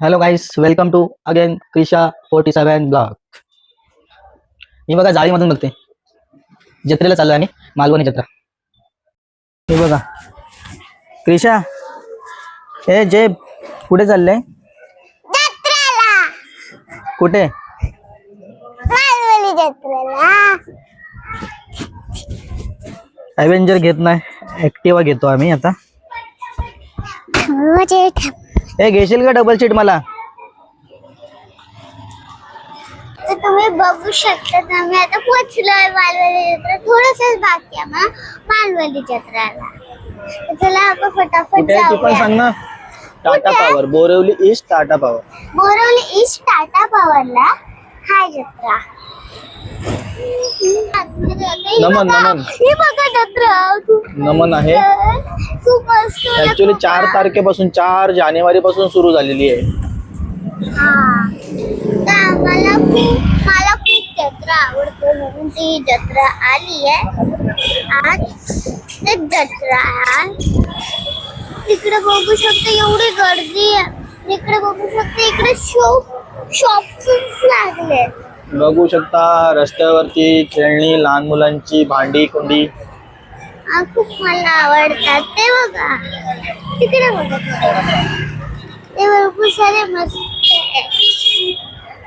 Hello guys welcome to again Krisha forty seven blog मी बघा जाळीमधून बघते. जत्रेला चाललो आणि मालवणी जत्रा. हे बघा. क्रिशा हे जे कुठे चाललंय. कुठे? ॲव्हेंजर घेत नाही. ॲक्टिवा घेतो आम्ही आता. म्हणजे हे घेशील का डबल सीट मला? तर तुम्ही बघू शकता आम्ही आता पोहोचलोय मालवणी जत्रा. थोडस बाकी आहे मग मालवणी जत्रेला. तर चला आपण फटाफट कुठे आहे तू पण जाऊया. सांग ना. टाटा कुठे? Power Borivali east Tata power. Borivali east Tata पॉवरला हाय जत्रा. नमन, नमन. नमन आहे. खूप मस्त ऍक्च्युली चार तारखेपासून चार जानेवारी पासून सुरू झालेली आहे. हा. आम्हाला खूप मला खूप जत्रा आवडतो म्हणून ती जत्रा आली आहे. आज ते जत्रा आहे. तिकडे बघू शकते एवढी गर्दी आहे. इकडे बघू शकते इकडे शॉप शॉप्स लागले. बघू शकता रस्त्यावरती खेळणी लहान मुलांची भांडी कुंडी. हा, खूप मला आवडतात. ते बघा. तिकडे बघा. ते भरपूर सारे मस्त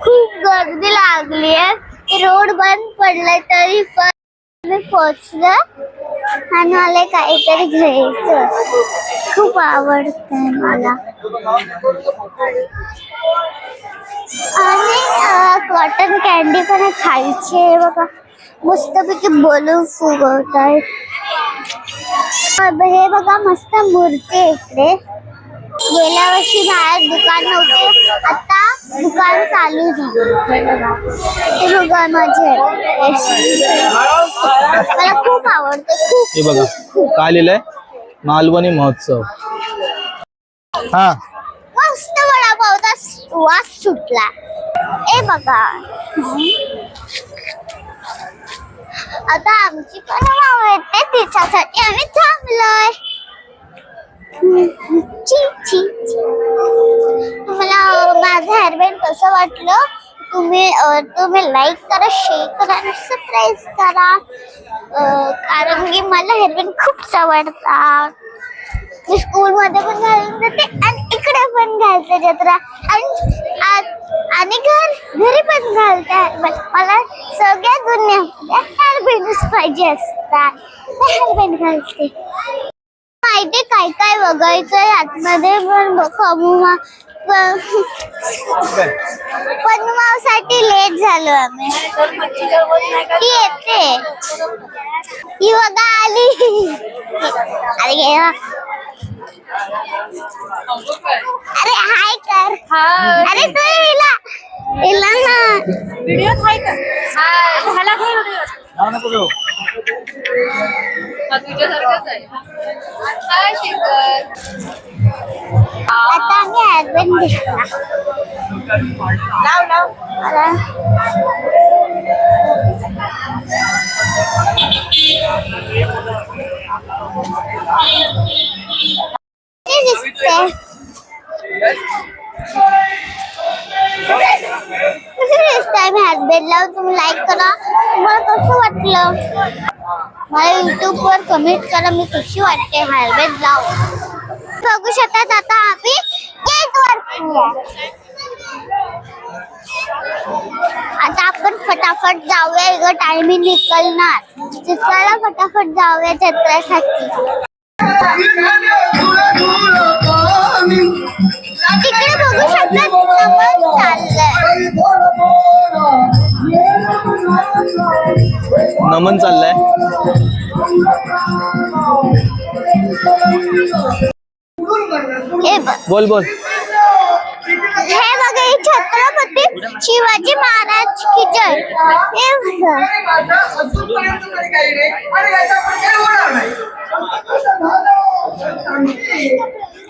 खूप गर्दी लागली आहे. रोड बंद पडलाय तरी पण मी पोचलं. आणि मला काहीतरी घ्यायचं खूप आवडतंय मला. आणि कॉटन कॅन्डी पण खायची आहे बघा. मस्तपैकी बोलून फुगवत आहे हे बघा मस्त मूर्ती इकडे. गेल्या वर्षी बाहेर दुकान नव्हते आता दुकान चालू झालं. माझे. मला खूप आवडतं हे बघा काय लिहिलंय? मालवणी महोत्सव. हा. मस्त वडापावचा वास सुटला. ए बघा. आता आमची पण वाव येते तिच्यासाठी आम्ही थांबलोय. ची, ची, ची. माझं हेअरबँड कसं वाटलं तुम्ही तुम्ही लाईक करा शेअर करा आणि सबस्क्राईब करा. कारण की मला हेअरबँड खूप आवडतात. मी स्कूलमध्ये पण घालून जाते आणि इकडे पण घालते जत्रा. आणि आ- आणि घर घरी पण घालते हेअरबँड मला सगळ्या दुनिया हेअरबँडच पाहिजे असतात. हेअरबँड घालते. माहिती काय काय बघायचंय? आतमध्ये पण पद्मा पद्मासाठी लेट झालो आम्ही. ती येते. ही बघा आली. अरे घे हा. अरे हाय कर. अरे तू हिला हिला ना व्हिडिओ आहे का? हा झाला काय व्हिडिओ हा तुझ्यासारखाच आहे. काय शिकर आता आम्ही हॅजबंड घेतला लाव लाव. मला ते दिसते कसं दिसतंय. मी हॅजबंड लावून तुम्ही लाईक करा. तुम्हाला कसं वाटलं? मला युट्यूब वर कमेंट करा मी कशी वाटते. हेल्मेट लाव बघू शकतात आता आम्ही गेट आता आपण फटाफट जाऊया. इकडं टायमिंग निकलणार चित्राला फटाफट जाऊया चित्रासाठी तिकडे बघू शकतात. नमन चाललंय. नमन चाललंय. बघ बोल बोल. हे बघा छत्रपती शिवाजी महाराज की जय. हे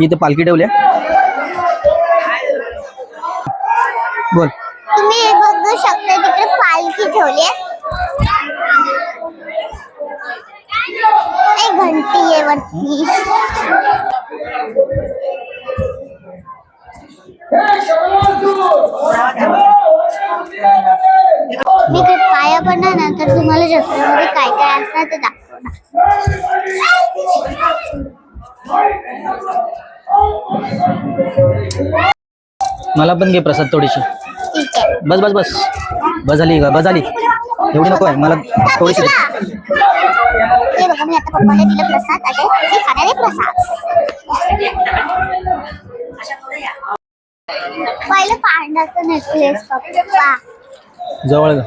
इथे पालखी ठेवल्या बोल. तुम्ही बघू शकता तिकडे पालखी ठेवली आहे. घंटी आहे वरती. मी इकडे पाया पडणार नंतर तुम्हाला जत्रेमध्ये काय काय असणार ते दाखवणार. मला पण घे प्रसाद थोडीशी. बस बस बस. बस झाली बस झाली. एवढी नको आहे. मला थोडीशी दे. हे बघा मी आता पप्पाला दिलं प्रसाद. आता ते खाणारे प्रसाद. पहिलं पांढराचं नेकलेस पप्पा. जवळ ग.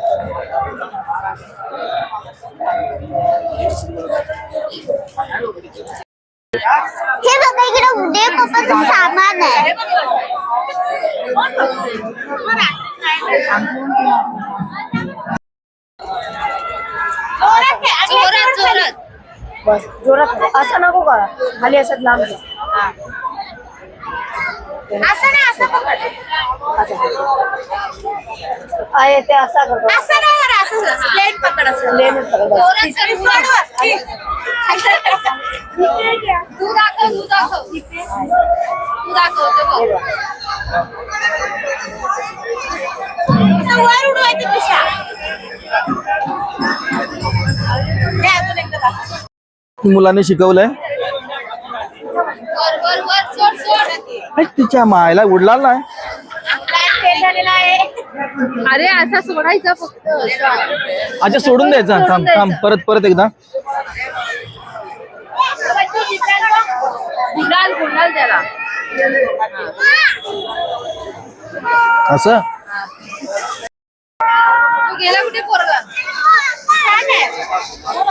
हे बघा इकडे उदय पप्पाचं सामान आहे. जोरात जोरात बस जोरात. असं नको करा. खाली असत लांब. असं नाही असं पकड असं. आहे ते असा करतो असं नाही करा असं. प्लेट पकड असं. लेनच पकड. बस. जोरात. तू दाखव तू दाखव तू दाखव ते बघ. असं वर उडवायची पिशा अजून एकदा दाखव. मुलांनी शिकवलंय वर वर वर सोड सोड तिच्या मायला उडला नाही अरे असा सोडायचा फक्त अच्छा सोडून द्यायचा थांब थांब परत परत एकदा गुंडाल त्याला. असं? तू गेला कुठे आहे.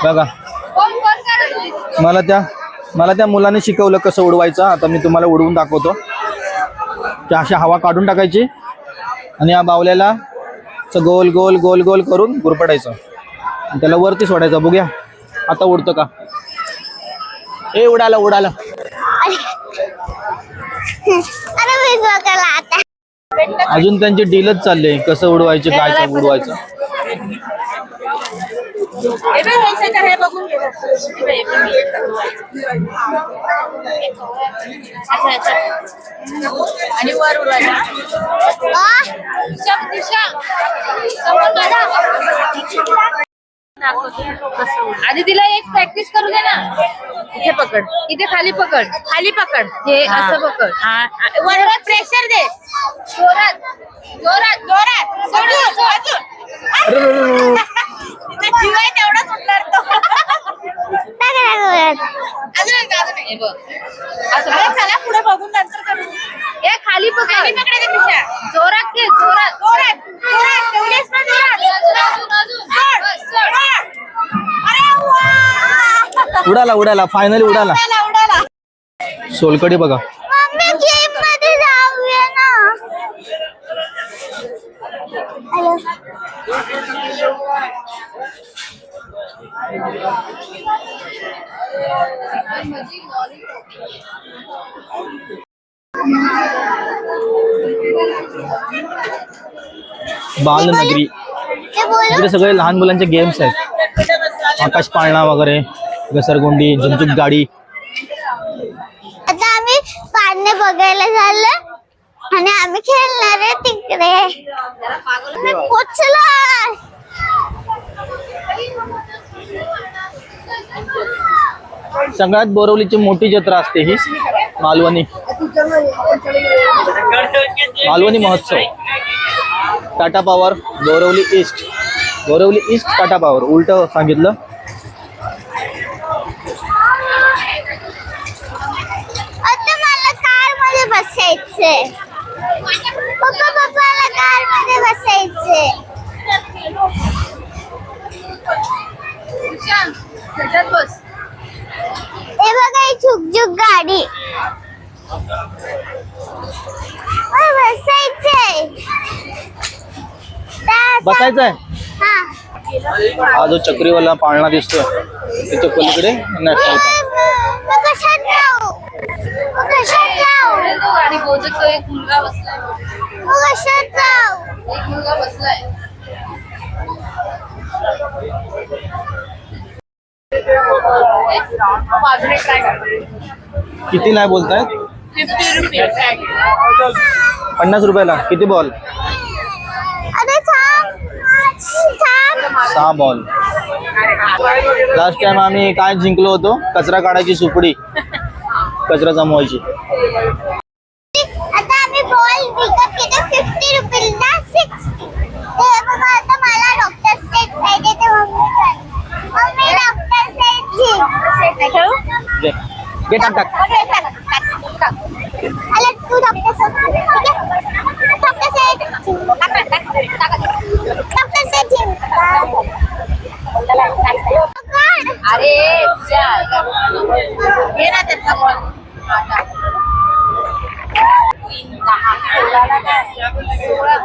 बघा. कोण कोण करत होती? मला त्या मला त्या मुलाने शिकवलं कसं उडवायचं. आता मी तुम्हाला उडवून दाखवतो. त्या अशा हवा काढून टाकायची. आणि या बावल्याला असं गोल गोल गोल गोल करून गुरपटायचं आणि त्याला वरती सोडायचं. बघूया. आता उडतं का? ए उडाला उडाला. अरे मी आता. अजून त्यांची डीलच चालले कसं उडवायचे काय उडवायचं? हे हे हे. हे हे. आणि वर. आधी तिला एक प्रॅक्टिस करू दे ना. इथे पकड. इथे खाली पकड. खाली पकड. हे असं पकड. वर प्रेशर दे. जोरात. जोरात. जोरात. सोडून सोडून. जीव आहे तेवढाच उठणार तो. अजून एक, अजून एक. हे बघ. असं बघ. चला पुढे बघून नंतर करू. हे खाली पकड खाली पकडायचं पिशा जोरात घे जोरात. जोरात जोरात. तेवढेच ना जोरात अजून अजून बस, सोड. अरे वा. उडाला उडाला. फायनली उडाला. उडाला उडाला. सोलकडी बघा. मम्मी गेममध्ये जाऊया ना. बालनगरी. इकडे सगळे लहान मुलांचे गेम्स आहेत. आकाश पाळणा वगैरे घसरगुंडी झुमझुक गाडी. आता आम्ही पाळणे बघायला झालं आणि आम्ही खेळणार आहे तिकडे. पोचलो. सगळ्यात बोरवलीची मोठी जत्रा असते ही. मालवणी. मालवणी महोत्सव. Tata power Borivali east. Borivali east Tata power. उलट सांगितलं. आता मला कारमध्ये बसायचंय. पप्पा पप्पाला कारमध्ये बसायचंय दिशा, त्याच्यात बस. हे बघा ही झुकझुक गाडी. ओय, बसायचंय. त्या- हा. हा जो चक्रीवाला पाळणा दिसतोय तिथे पलीकडे नॅशनल पार्क. मग कशात जाऊ? मग कशात जाऊ? आणि बहुतेक तो एक मुलगा बसलाय. एक मुलगा बसलाय बाजूने ट्राय किती नाही बोलतायत फिफ्टी रुपीज पन्नास रुपयाला. किती बॉल अरे थांब थांब सहा बॉल लास्ट टाइम आम्ही काय जिंकलो होतो? कचरा काढायची सुपडी. कचरा जमवायची आता आम्ही बॉल विकत घेतो फिफ्टी रुपीजला सिक्स्टी ते बघा आता मला डॉक्टर सेट पाहिजे ते मम्मी डॉक्टर सेट घे. घे. घे टाक टाक. अरे तू डॉक्टर सेट ठीक आहे डॉक्टर सेट डॉक्टर सेट जिंकला अरे घे ना त्यातला बॉल तीन दहा सोळाला काय सोळा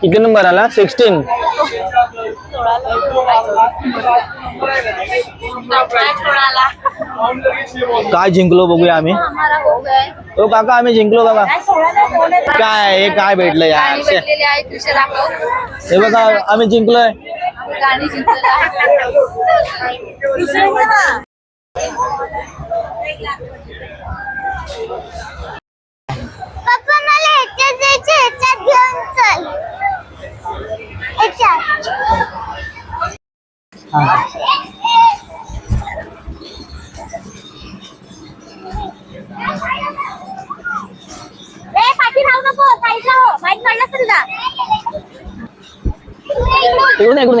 किती नंबर आला? सिक्स्टीन सोळाला काय जिंकलो बघूया आम्ही? हमारा हो गए हो काका आम्ही जिंकलो बघा. काय हे काय भेटलं यार? गाणी शे. भेटलेली आहे तुझ्या दाखव. हे बघा आम्ही जिंकलोय. गाणी जिंकलेलं आहे पप्पा मला ह्याच्यात जायचे ह्याच्यात घेऊन चल. ह्याच्यात. हो, इकडून इकडून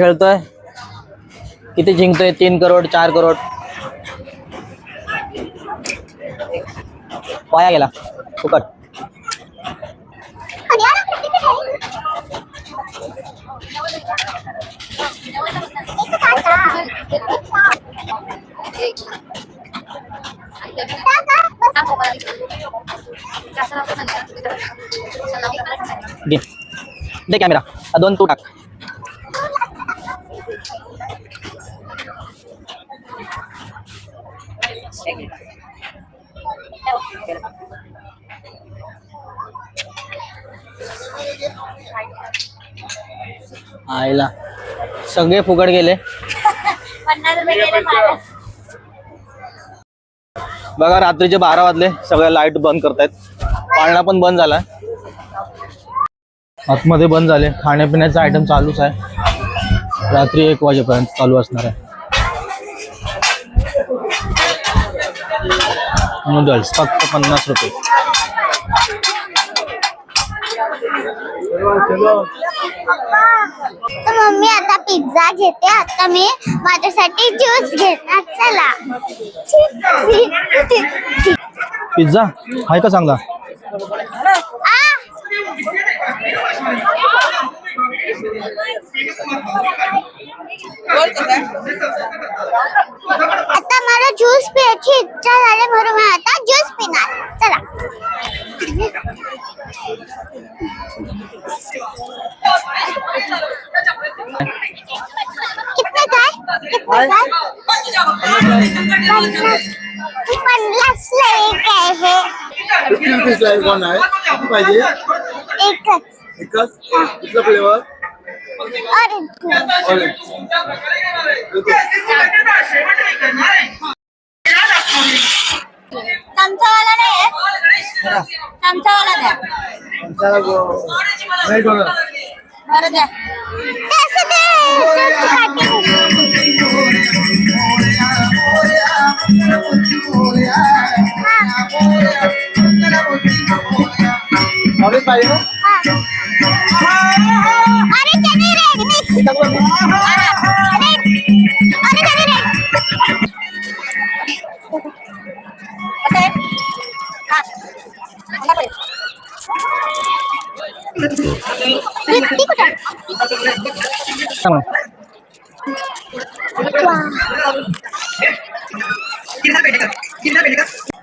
खेळतोय. किती जिंकतोय? तीन करोड चार करोड. वाया गेला. फुकट. आणि यार, आपलं तिकीट आहे. एक टाका. टाका. बस. दे दे कॅमेरा हा दोन तू टाक आईला सगळे फुकट गेले पन्नास रुपये गेले माझे. बघा रात्रीचे बारा वाजले. सगळ्या लाइट बंद करतायत. पाळणा पण बंद झालाय. आतमध्ये बंद झाले. खाण्यापिण्याचा आयटम चालूच आहे. रात्री एक वाजेपर्यंत चालू असणार आहे. नूडल्स फक्त पन्नास रुपये. मम्मी आता पिझ्झा घेते. आता मी माझ्यासाठी ज्यूस घेणार. चला. पिझ्झा आहे का चांगला? आ! आता मला ज्यूस पियाची इच्छा झाली म्हणून मी आता ज्यूस पिणार. चला. कितने काय कितने काय पन्नास पन्नासला आहे फिफ्टी रुपीजला एक वन आहे किती पाहिजे एकच एकच कुठला फ्लेवर ऑरेंज चमचावाला नाही आहे. चमचावाला द्या. बरं द्या. पाहिजे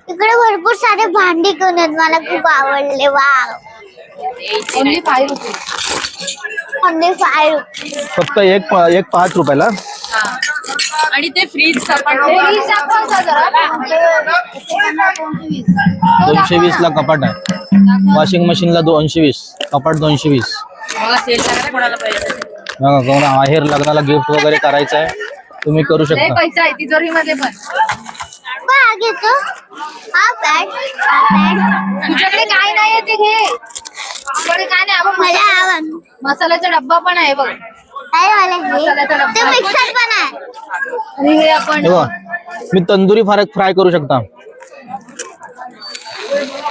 इकडे भरपूर सारे भांडी घेऊन आहेत मला खूप आवडले. वा ओनली ओनली फाय फक्त एक एक पाच रुपयाला. आणि ते फ्रीज दोनशे वीस ला कपाट आहे. वॉशिंग मशीनला दोनशे वीस. कपाट दोनशे वीस. आहेर लग्नाला गिफ्ट वगैरे करायचं आहे. तुम्ही करू लय शकता. पैसा आहे तिजोरीमध्ये पण. घेतो पॅड पॅड तुझ्याकडे काय नाही आहे ते घे. तुझ्याकडे काय नाही आपण मला मसाला- आवड मसाल्याचा डब्बा पण आहे बघ. हे. ते मिक्सर पण आहे. आणि हे आपण हे बघा मी तंदुरी फारक फ्राय करू शकता.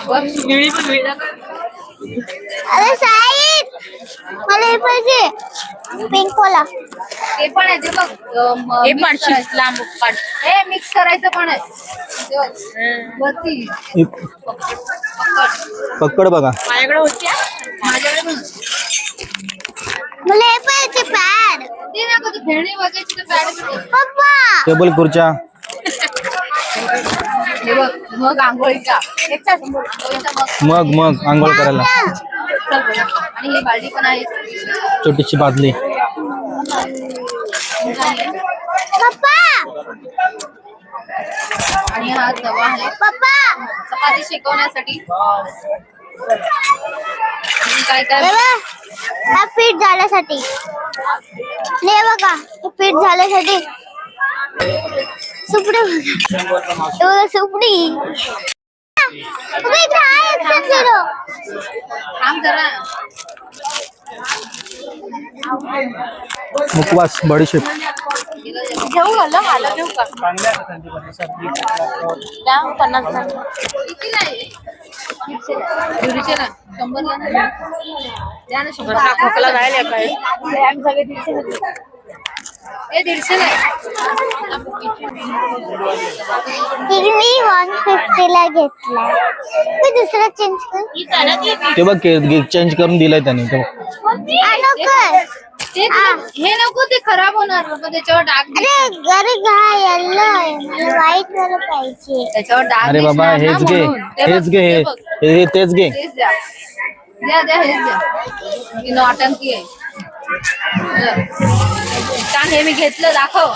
बघ, निळी पण मिळणार. अरे साईड मला हे पाहिजे. पिंक कोला ते पण आहे ते बघ अं, म- mix करायचं. लांब पाड. हे मिक्स करायचं पण आहे. ते बघ. वरती. पक्कड बघा. माझ्याकडे होती हा. माझ्याकडे पण होती. मला हे पाहिजे पॅड. ते ना कधी खेळणी बघायची तर पॅड पप्पा. टेबल खुर्च्या. हे बघ मग आंघोळीचा एकचा आंघोळीचा मग मग मग आंघोळ करायला. चल बघ. आणि ही बाल्टी पण आहे. छोटीशी बादली. पप्पा! आणि हा तवा आहे. पप्पा! चपाती शिकवण्यासाठी. आणि काय हा पीठ झाल्यासाठी. बघा हे पीठ झाल्यासाठी. सुपडी बघा. सुपडी. मुखवास बडीशेप घेऊ मला घेऊ का? द्या, पन्नास. द्या. ना शंभर. काय हे। दीडशेला मी वन फिफ्टीला घेतला. मी दुसरा चेंज कर? ते बघ चेंज करून दिलंय त्याने ते बघ. हा, नको ते हे. नको ते खराब होणार मग त्याच्यावर डाग अरे अरे घा येल्लो आहे. मला व्हाईट वाला पाहिजे. त्याच्यावर डाग अरे बाबा हेच घे हेच घे हे. हे- हे तेच घे. द्या. द्या हेच द्या ही नौटंकी आहे छान हे मी घेतलं दाखव.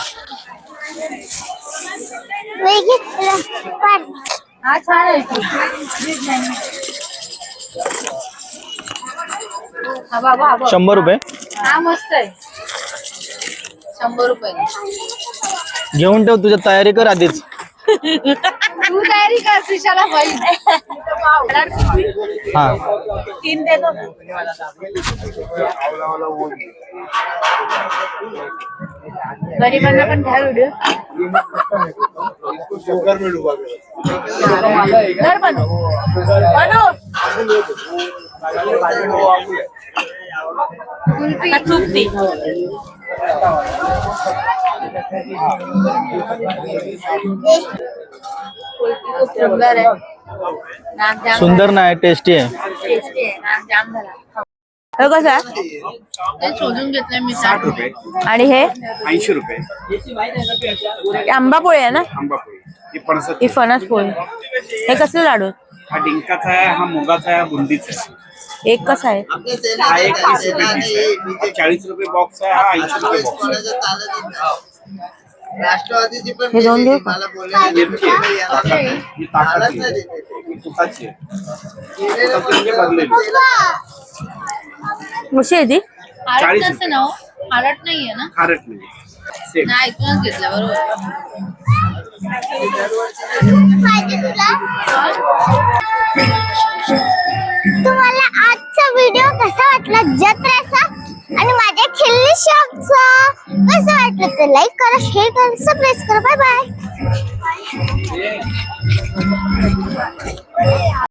मी घेतलं पण. हा छान आहे. बाबा बघ. शंभर रुपये? हा मस्त आहे. शंभर रुपये. घेऊन ठेव तुझ्या तयारी कर आधीच. तू तयारी कर त्रिशाला होईल. हा. तीन देतो गरिबांना पण घ्या व्हिडिओ. घर बनव. बनव कुल्फी चुकती सुंदर नाही टेस्टी आहे. टेस्टी आहे. नाम जाम झाला. हे कसं आहे? शोधून घेतलंय मी साठ रुपये. आणि हे? ऐंशी रुपये. हे आंबा पोळी आहे ना? ही पणसाची. ही फणस पोळी हे कसले लाडू? हा डिंकाचा आहे हा मुगाचा आहे बुंदीचा आहे. एक कसा आहे हा एक तीस रुपये piece आहे हा चाळीस रुपये बॉक्स आहे हा ऐंशी रुपये बॉक्स आहे. राष्ट्रवादीची पण हे दोन देऊ का? मला बोलले मिरची आहे ताकाची. ही ताकाची आहे. ही तुपाची आहे. तुपाची म्हणजे भरलेली कशी आहे ती? हारट चाळीस नसतं ना हो? हारट नाहीये ना? खारट नाही. सेम नाही ऐकूनच घेतलं बरोबर. पाहिजे तुला तुम्हाला आजचा व्हिडिओ कसा वाटला? जत्रेचा आणि माझ्या खिल्ली शॉपचा कसं वाटलं? तर लाईक करा शेअर करा सबस्क्राईब करा. Bye bye